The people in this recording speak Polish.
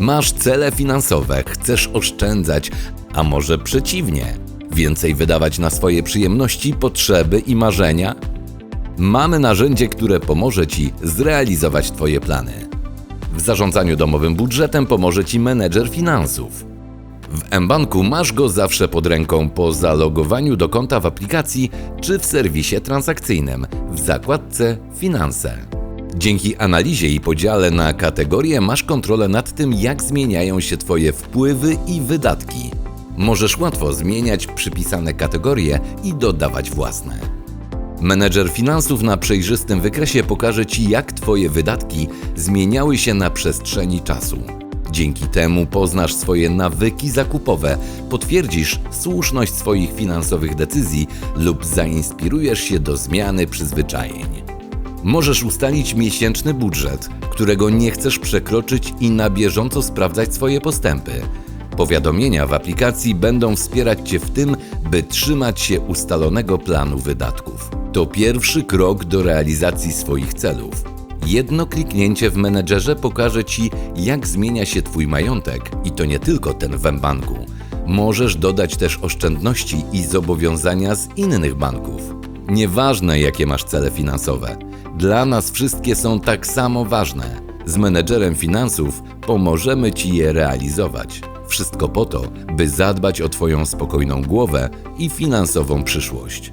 Masz cele finansowe, chcesz oszczędzać, a może przeciwnie, więcej wydawać na swoje przyjemności, potrzeby i marzenia? Mamy narzędzie, które pomoże Ci zrealizować Twoje plany. W zarządzaniu domowym budżetem pomoże Ci menedżer finansów. W mBanku masz go zawsze pod ręką po zalogowaniu do konta w aplikacji czy w serwisie transakcyjnym w zakładce Finanse. Dzięki analizie i podziale na kategorie masz kontrolę nad tym, jak zmieniają się Twoje wpływy i wydatki. Możesz łatwo zmieniać przypisane kategorie i dodawać własne. Menedżer finansów na przejrzystym wykresie pokaże Ci, jak Twoje wydatki zmieniały się na przestrzeni czasu. Dzięki temu poznasz swoje nawyki zakupowe, potwierdzisz słuszność swoich finansowych decyzji lub zainspirujesz się do zmiany przyzwyczajeń. Możesz ustalić miesięczny budżet, którego nie chcesz przekroczyć i na bieżąco sprawdzać swoje postępy. Powiadomienia w aplikacji będą wspierać Cię w tym, by trzymać się ustalonego planu wydatków. To pierwszy krok do realizacji swoich celów. Jedno kliknięcie w menedżerze pokaże Ci, jak zmienia się Twój majątek i to nie tylko ten w banku. Możesz dodać też oszczędności i zobowiązania z innych banków. Nieważne, jakie masz cele finansowe, dla nas wszystkie są tak samo ważne. Z menedżerem finansów pomożemy Ci je realizować. Wszystko po to, by zadbać o Twoją spokojną głowę i finansową przyszłość.